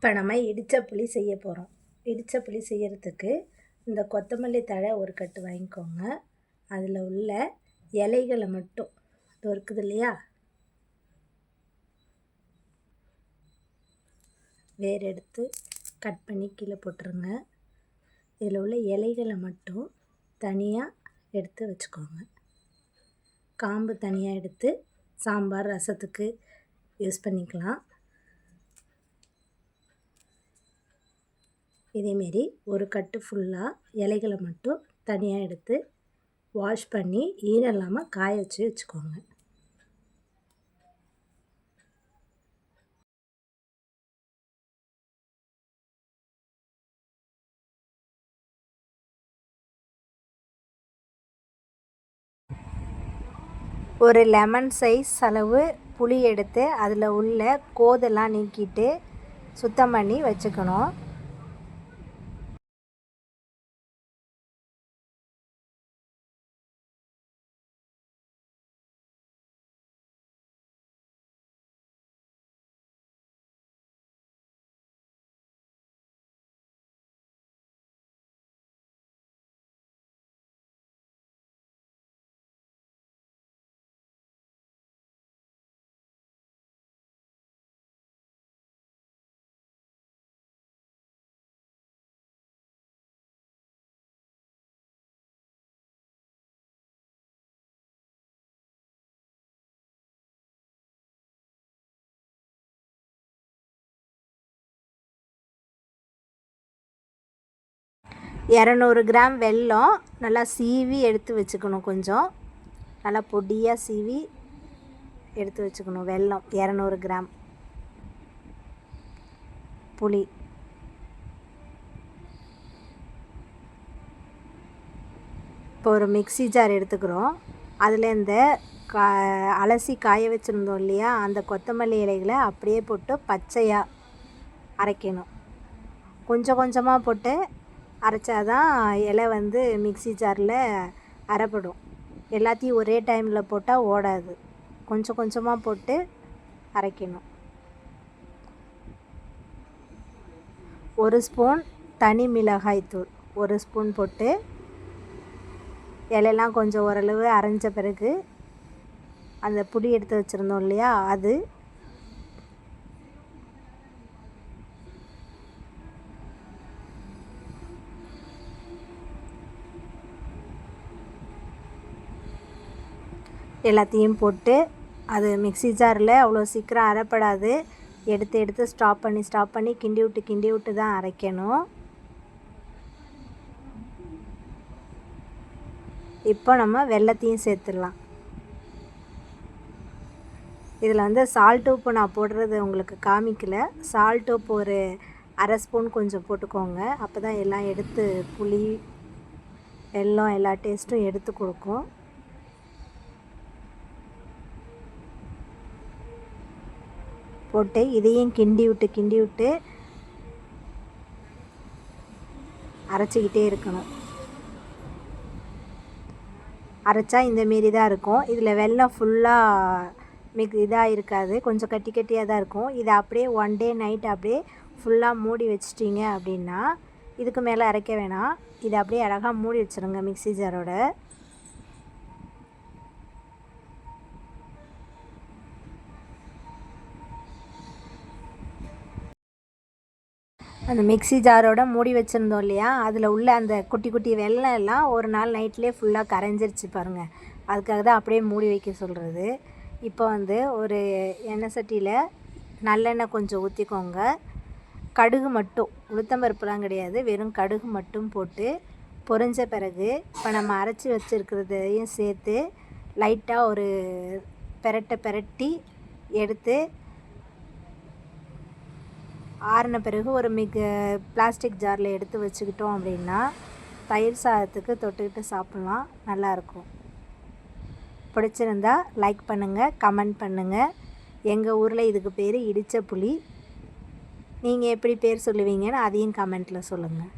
இப்போ நம்ம இடித்த புளி செய்ய போகிறோம் இடித்த புளி செய்யறதுக்கு இந்த கொத்தமல்லி தழை ஒரு கட்டு வாங்கிக்கோங்க. அதில் உள்ள இலைகளை மட்டும் அது இருக்குது இல்லையா? வேர் எடுத்து கட் பண்ணி கீழே போட்டுருங்க. இதில் உள்ள இலைகளை மட்டும் தனியாக எடுத்து வச்சுக்கோங்க. காம்பு தனியாக எடுத்து சாம்பார் ரசத்துக்கு யூஸ் பண்ணிக்கலாம். இதேமாரி ஒரு கட்டு ஃபுல்லாக இலைகளை மட்டும் தனியாக எடுத்து வாஷ் பண்ணி ஈரம் இல்லாமல் காய வச்சு வச்சுக்கோங்க. ஒரு லெமன் சைஸ் அளவு புளி எடுத்து அதில் உள்ள கோதெல்லாம் நீக்கிட்டு சுத்தம் பண்ணி வச்சுக்கணும். இரநூறு கிராம் வெல்லம் நல்லா சீவி எடுத்து வச்சுக்கணும் கொஞ்சம். நல்லா பொடியாக சீவி எடுத்து வச்சுக்கணும் வெல்லம் இரநூறு கிராம். புளி. இப்போ ஒரு மிக்சி ஜார் எடுத்துக்கிறோம். அதில் இந்த கா அலசி காய வச்சுருந்தோம் இல்லையா? அந்த கொத்தமல்லி இலைகளை அப்படியே போட்டு பச்சையாக அரைக்கணும். கொஞ்சம் கொஞ்சமாக போட்டு அரைச்சா தான் இலை வந்து மிக்சி ஜாரில் அரைப்படும். எல்லாத்தையும் ஒரே டைமில் போட்டால் ஓடாது. கொஞ்சம் கொஞ்சமாக போட்டு அரைக்கணும். ஒரு ஸ்பூன் தனி மிளகாய் தூள் ஒரு ஸ்பூன் போட்டு இலையெல்லாம் கொஞ்சம் ஓரளவு அரைஞ்ச பிறகு அந்த புளி எடுத்து வச்சுருந்தோம் இல்லையா அது எல்லாத்தையும் போட்டு அது மிக்சி ஜாரில் அவ்வளோ சீக்கிரம் அரைப்படாது. எடுத்து எடுத்து ஸ்டாப் பண்ணி ஸ்டாப் பண்ணி கிண்டி விட்டு கிண்டி விட்டு தான் அரைக்கணும். இப்போ நம்ம வெள்ளத்தையும் சேர்த்துடலாம். இதில் வந்து சால்ட் உப்பு நான் போடுறது உங்களுக்கு காமிக்கல. சால்ட் உப்பு ஒரு அரை ஸ்பூன் கொஞ்சம் போட்டுக்கோங்க. அப்போ தான் எல்லாம் எடுத்து புளி வெல்லம் எல்லா டேஸ்ட்டும் எடுத்து கொடுக்கும். போட்டு இதையும் கிண்டி விட்டு கிண்டி விட்டு அரைச்சிக்கிட்டே இருக்கணும். அரைச்சா இந்தமாரி தான் இருக்கும். இதில் வெள்ளம் ஃபுல்லாக மிக் இதாக இருக்காது. கொஞ்சம் கட்டி கட்டியாக தான் இருக்கும். இதை அப்படியே ஒன் டே நைட் அப்படியே ஃபுல்லாக மூடி வச்சிட்டிங்க அப்படின்னா இதுக்கு மேலே அரைக்க வேணாம். இதை அப்படியே அழகாக மூடி வச்சுருங்க மிக்சி ஜாரோட அந்த மிக்சி ஜாரோட மூடி வச்சுருந்தோம் இல்லையா? அதில் உள்ள அந்த குட்டி குட்டி வெள்ளம் எல்லாம் ஒரு நாள் நைட்லேயே ஃபுல்லாக கரைஞ்சிருச்சு பாருங்கள் அதுக்காக தான் அப்படியே மூடி வைக்க சொல்கிறது இப்போ வந்து ஒரு எண்ணெய் சட்டியில் நல்லெண்ணெய் கொஞ்சம் ஊற்றிக்கோங்க கடுகு மட்டும். உளுத்தம்பருப்புலாம் கிடையாது. வெறும் கடுகு மட்டும் போட்டு பொறிஞ்ச பிறகு இப்போ நம்ம அரைச்சி வச்சுருக்கிறதையும் சேர்த்து லைட்டாக ஒரு பெரட்டை பெரட்டி எடுத்து ஆறின பிறகு ஒரு மிக பிளாஸ்டிக் ஜாரில் எடுத்து வச்சுக்கிட்டோம் அப்படின்னா தயிர் சாதத்துக்கு தொட்டுக்கிட்டு சாப்பிட்லாம். நல்லாயிருக்கும் பிடிச்சிருந்தா லைக் பண்ணுங்கள் கமெண்ட் பண்ணுங்கள் எங்கள் ஊரில் இதுக்கு பேர் இடித்த புளி நீங்கள் எப்படி பேர் சொல்லுவீங்கன்னு அதையும் கமெண்ட்டில் சொல்லுங்கள்